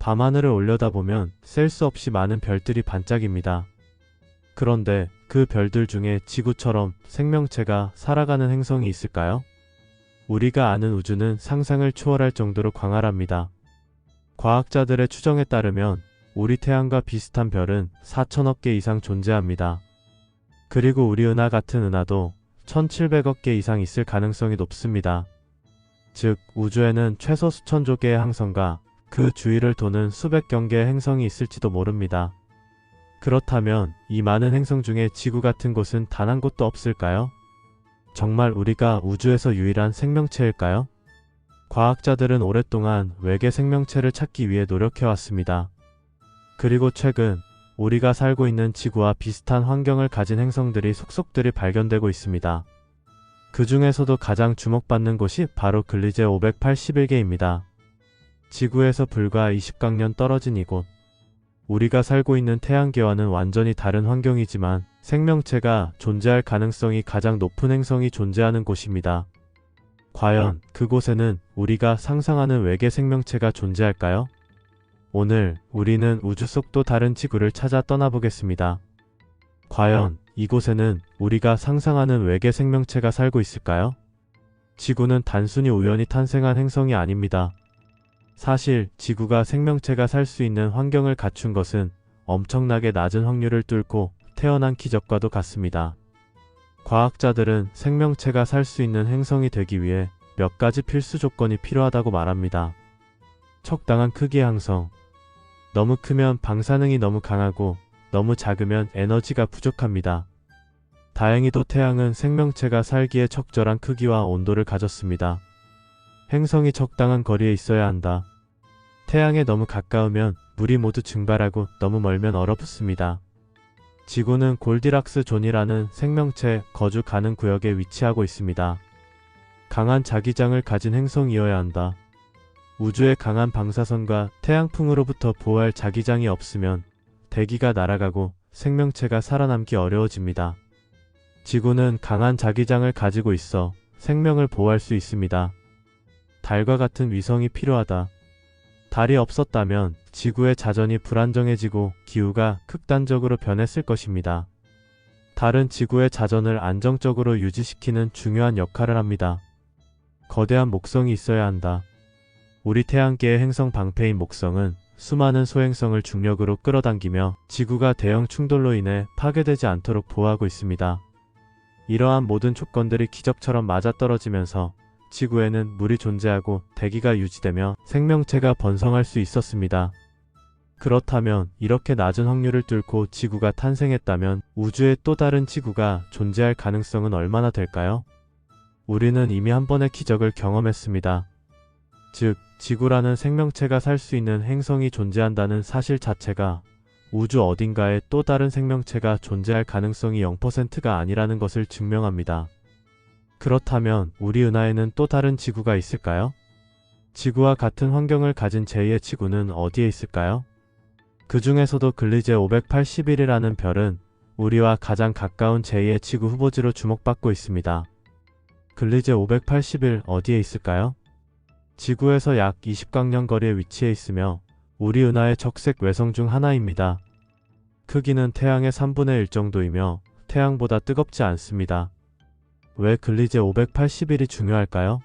밤하늘을 올려다보면 셀 수 없이 많은 별들이 반짝입니다. 그런데 그 별들 중에 지구처럼 생명체가 살아가는 행성이 있을까요? 우리가 아는 우주는 상상을 초월할 정도로 광활합니다. 과학자들의 추정에 따르면 우리 태양과 비슷한 별은 4천억 개 이상 존재합니다. 그리고 우리 은하 같은 은하도 1700억 개 이상 있을 가능성이 높습니다. 즉, 우주에는 최소 수천조 개의 항성과 그 주위를 도는 수백 경개의 행성이 있을지도 모릅니다. 그렇다면 이 많은 행성 중에 지구 같은 곳은 단 한 곳도 없을까요? 정말 우리가 우주에서 유일한 생명체일까요? 과학자들은 오랫동안 외계 생명체를 찾기 위해 노력해왔습니다. 그리고 최근 우리가 살고 있는 지구와 비슷한 환경을 가진 행성들이 속속들이 발견되고 있습니다. 그 중에서도 가장 주목받는 곳이 바로 글리제 581개입니다. 지구에서 불과 20강년 떨어진 이곳. 우리가 살고 있는 태양계와는 완전히 다른 환경이지만 생명체가 존재할 가능성이 가장 높은 행성이 존재하는 곳입니다. 과연 그곳에는 우리가 상상하는 외계 생명체가 존재할까요? 오늘 우리는 우주 속 또 다른 지구를 찾아 떠나보겠습니다. 과연 이곳에는 우리가 상상하는 외계 생명체가 살고 있을까요? 지구는 단순히 우연히 탄생한 행성이 아닙니다. 사실 지구가 생명체가 살 수 있는 환경을 갖춘 것은 엄청나게 낮은 확률을 뚫고 태어난 기적과도 같습니다. 과학자들은 생명체가 살 수 있는 행성이 되기 위해 몇 가지 필수 조건이 필요하다고 말합니다. 적당한 크기의 항성. 너무 크면 방사능이 너무 강하고 너무 작으면 에너지가 부족합니다. 다행히도 태양은 생명체가 살기에 적절한 크기와 온도를 가졌습니다. 행성이 적당한 거리에 있어야 한다. 태양에 너무 가까우면 물이 모두 증발하고 너무 멀면 얼어붙습니다. 지구는 골디락스 존이라는 생명체 거주 가능 구역에 위치하고 있습니다. 강한 자기장을 가진 행성이어야 한다. 우주의 강한 방사선과 태양풍으로부터 보호할 자기장이 없으면 대기가 날아가고 생명체가 살아남기 어려워집니다. 지구는 강한 자기장을 가지고 있어 생명을 보호할 수 있습니다. 달과 같은 위성이 필요하다. 달이 없었다면 지구의 자전이 불안정해지고 기후가 극단적으로 변했을 것입니다. 달은 지구의 자전을 안정적으로 유지시키는 중요한 역할을 합니다. 거대한 목성이 있어야 한다. 우리 태양계의 행성 방패인 목성은 수많은 소행성을 중력으로 끌어당기며 지구가 대형 충돌로 인해 파괴되지 않도록 보호하고 있습니다. 이러한 모든 조건들이 기적처럼 맞아떨어지면서 지구에는 물이 존재하고 대기가 유지되며 생명체가 번성할 수 있었습니다. 그렇다면 이렇게 낮은 확률을 뚫고 지구가 탄생했다면 우주의 또 다른 지구가 존재할 가능성은 얼마나 될까요? 우리는 이미 한 번의 기적을 경험했습니다. 즉, 지구라는 생명체가 살 수 있는 행성이 존재한다는 사실 자체가 우주 어딘가에 또 다른 생명체가 존재할 가능성이 0%가 아니라는 것을 증명합니다. 그렇다면 우리 은하에는 또 다른 지구가 있을까요? 지구와 같은 환경을 가진 제2의 지구는 어디에 있을까요? 그 중에서도 글리제 581이라는 별은 우리와 가장 가까운 제2의 지구 후보지로 주목받고 있습니다. 글리제 581 어디에 있을까요? 지구에서 약 20강년 거리에 위치해 있으며 우리 은하의 적색 외성 중 하나입니다. 크기는 태양의 3분의 1 정도이며 태양보다 뜨겁지 않습니다. 왜 글리제 581이 중요할까요?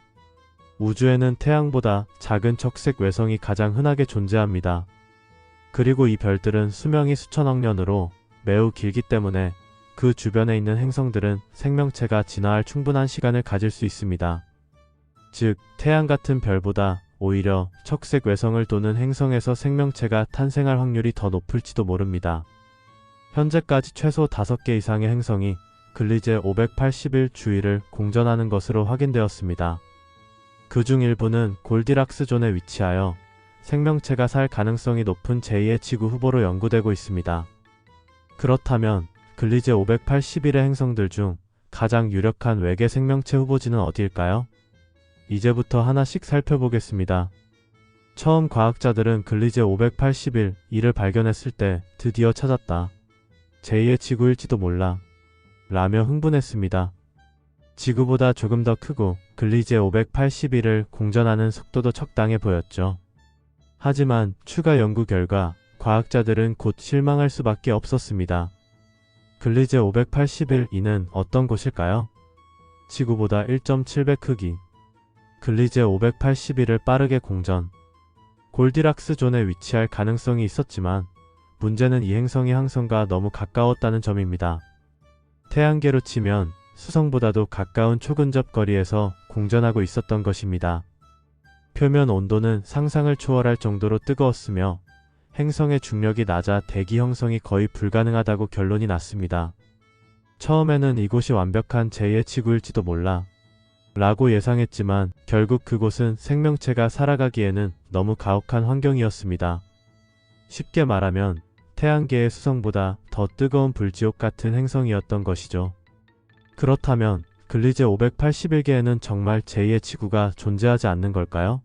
우주에는 태양보다 작은 적색 외성이 가장 흔하게 존재합니다. 그리고 이 별들은 수명이 수천억 년으로 매우 길기 때문에 그 주변에 있는 행성들은 생명체가 진화할 충분한 시간을 가질 수 있습니다. 즉, 태양 같은 별보다 오히려 척색 외성을 도는 행성에서 생명체가 탄생할 확률이 더 높을지도 모릅니다. 현재까지 최소 5개 이상의 행성이 글리제 581 주위를 공전하는 것으로 확인되었습니다. 그 중 일부는 골디락스 존에 위치하여 생명체가 살 가능성이 높은 제2의 지구 후보로 연구되고 있습니다. 그렇다면 글리제 581의 행성들 중 가장 유력한 외계 생명체 후보지는 어디일까요? 이제부터 하나씩 살펴보겠습니다. 처음 과학자들은 글리제 581 이를 발견했을 때 드디어 찾았다. 제2의 지구일지도 몰라. 라며 흥분했습니다. 지구보다 조금 더 크고 글리제 581을 공전하는 속도도 적당해 보였죠. 하지만 추가 연구 결과 과학자들은 곧 실망할 수밖에 없었습니다. 글리제 581이는 어떤 곳일까요? 지구보다 1.7배 크기. 글리제 581을 빠르게 공전. 골디락스 존에 위치할 가능성이 있었지만 문제는 이 행성이 항성과 너무 가까웠다는 점입니다. 태양계로 치면 수성보다도 가까운 초근접 거리에서 공전하고 있었던 것입니다. 표면 온도는 상상을 초월할 정도로 뜨거웠으며 행성의 중력이 낮아 대기 형성이 거의 불가능하다고 결론이 났습니다. 처음에는 이곳이 완벽한 제2의 지구일지도 몰라 라고 예상했지만 결국 그곳은 생명체가 살아가기에는 너무 가혹한 환경이었습니다. 쉽게 말하면 태양계의 수성보다 더 뜨거운 불지옥 같은 행성이었던 것이죠. 그렇다면 글리제 581개에는 정말 제2의 지구가 존재하지 않는 걸까요?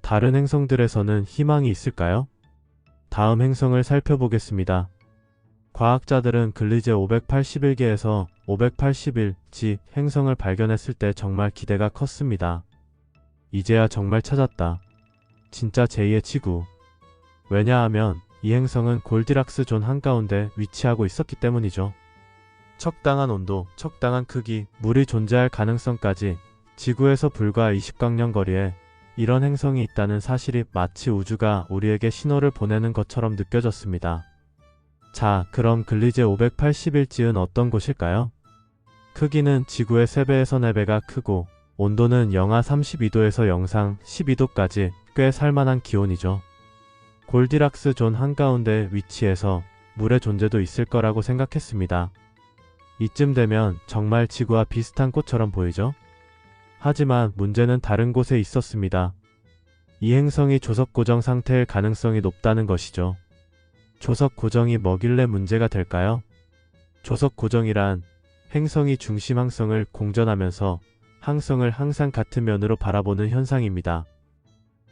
다른 행성들에서는 희망이 있을까요? 다음 행성을 살펴보겠습니다. 과학자들은 글리제 581개에서 581지 행성을 발견했을 때 정말 기대가 컸습니다. 이제야 정말 찾았다. 진짜 제2의 지구. 왜냐하면 이 행성은 골디락스 존 한가운데 위치하고 있었기 때문이죠. 적당한 온도, 적당한 크기, 물이 존재할 가능성까지 지구에서 불과 20광년 거리에 이런 행성이 있다는 사실이 마치 우주가 우리에게 신호를 보내는 것처럼 느껴졌습니다. 자, 그럼 글리제 581지은 어떤 곳일까요? 크기는 지구의 3배에서 4배가 크고 온도는 영하 32도에서 영상 12도까지 꽤 살만한 기온이죠. 골디락스 존 한가운데 위치해서 물의 존재도 있을 거라고 생각했습니다. 이쯤 되면 정말 지구와 비슷한 꽃처럼 보이죠? 하지만 문제는 다른 곳에 있었습니다. 이 행성이 조석 고정 상태일 가능성이 높다는 것이죠. 조석 고정이 뭐길래 문제가 될까요? 조석 고정이란 행성이 중심 항성을 공전하면서 항성을 항상 같은 면으로 바라보는 현상입니다.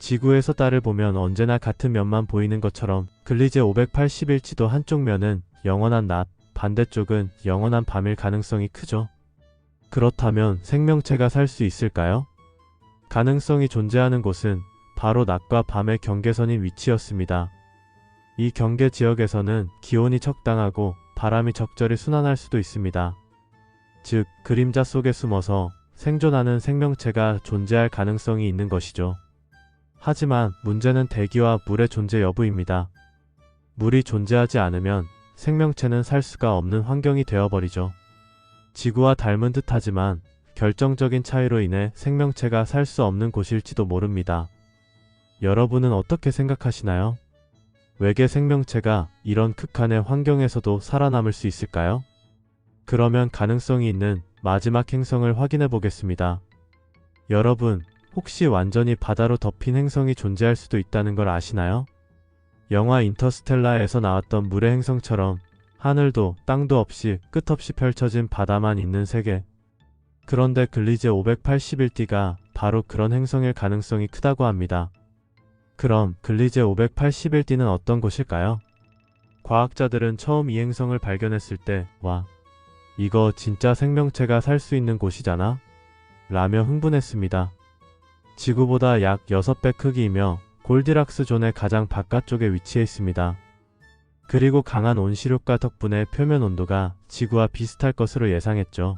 지구에서 달을 보면 언제나 같은 면만 보이는 것처럼 글리제 581지도 한쪽 면은 영원한 낮, 반대쪽은 영원한 밤일 가능성이 크죠. 그렇다면 생명체가 살 수 있을까요? 가능성이 존재하는 곳은 바로 낮과 밤의 경계선인 위치였습니다. 이 경계 지역에서는 기온이 적당하고 바람이 적절히 순환할 수도 있습니다. 즉, 그림자 속에 숨어서 생존하는 생명체가 존재할 가능성이 있는 것이죠. 하지만 문제는 대기와 물의 존재 여부입니다. 물이 존재하지 않으면 생명체는 살 수가 없는 환경이 되어버리죠. 지구와 닮은 듯 하지만 결정적인 차이로 인해 생명체가 살 수 없는 곳일지도 모릅니다. 여러분은 어떻게 생각하시나요? 외계 생명체가 이런 극한의 환경에서도 살아남을 수 있을까요? 그러면 가능성이 있는 마지막 행성을 확인해 보겠습니다. 여러분, 혹시 완전히 바다로 덮인 행성이 존재할 수도 있다는 걸 아시나요? 영화 인터스텔라에서 나왔던 물의 행성처럼 하늘도 땅도 없이 끝없이 펼쳐진 바다만 있는 세계. 그런데 글리제 581D가 바로 그런 행성일 가능성이 크다고 합니다. 그럼 글리제 581D는 어떤 곳일까요? 과학자들은 처음 이 행성을 발견했을 때, 와, 이거 진짜 생명체가 살 수 있는 곳이잖아? 라며 흥분했습니다. 지구보다 약 6배 크기이며 골디락스 존의 가장 바깥쪽에 위치해 있습니다. 그리고 강한 온실효과 덕분에 표면 온도가 지구와 비슷할 것으로 예상했죠.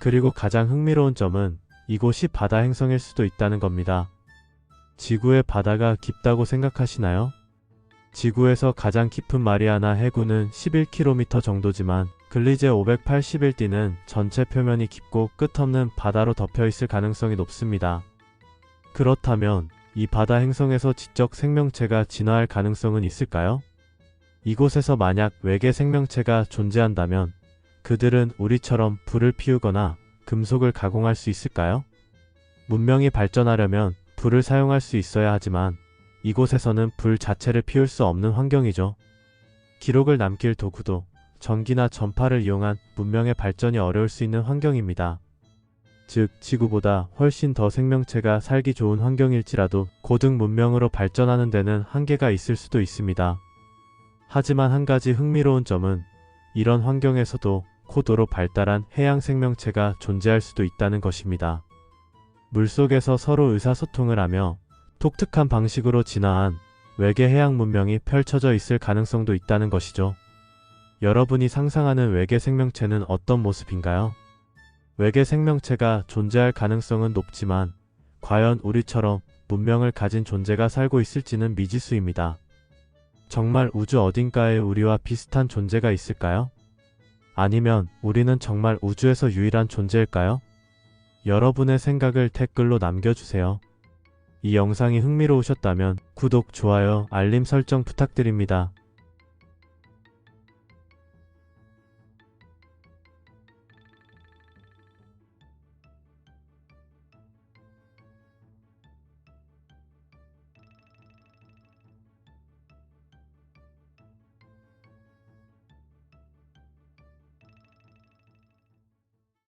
그리고 가장 흥미로운 점은 이곳이 바다 행성일 수도 있다는 겁니다. 지구의 바다가 깊다고 생각하시나요? 지구에서 가장 깊은 마리아나 해구는 11km 정도지만 글리제 581D는 전체 표면이 깊고 끝없는 바다로 덮여 있을 가능성이 높습니다. 그렇다면 이 바다 행성에서 지적 생명체가 진화할 가능성은 있을까요? 이곳에서 만약 외계 생명체가 존재한다면 그들은 우리처럼 불을 피우거나 금속을 가공할 수 있을까요? 문명이 발전하려면 불을 사용할 수 있어야 하지만 이곳에서는 불 자체를 피울 수 없는 환경이죠. 기록을 남길 도구도 전기나 전파를 이용한 문명의 발전이 어려울 수 있는 환경입니다. 즉, 지구보다 훨씬 더 생명체가 살기 좋은 환경일지라도 고등 문명으로 발전하는 데는 한계가 있을 수도 있습니다. 하지만 한 가지 흥미로운 점은 이런 환경에서도 고도로 발달한 해양 생명체가 존재할 수도 있다는 것입니다. 물속에서 서로 의사소통을 하며 독특한 방식으로 진화한 외계 해양 문명이 펼쳐져 있을 가능성도 있다는 것이죠. 여러분이 상상하는 외계 생명체는 어떤 모습인가요? 외계 생명체가 존재할 가능성은 높지만 과연 우리처럼 문명을 가진 존재가 살고 있을지는 미지수입니다. 정말 우주 어딘가에 우리와 비슷한 존재가 있을까요? 아니면 우리는 정말 우주에서 유일한 존재일까요? 여러분의 생각을 댓글로 남겨주세요. 이 영상이 흥미로우셨다면 구독, 좋아요, 알림 설정 부탁드립니다.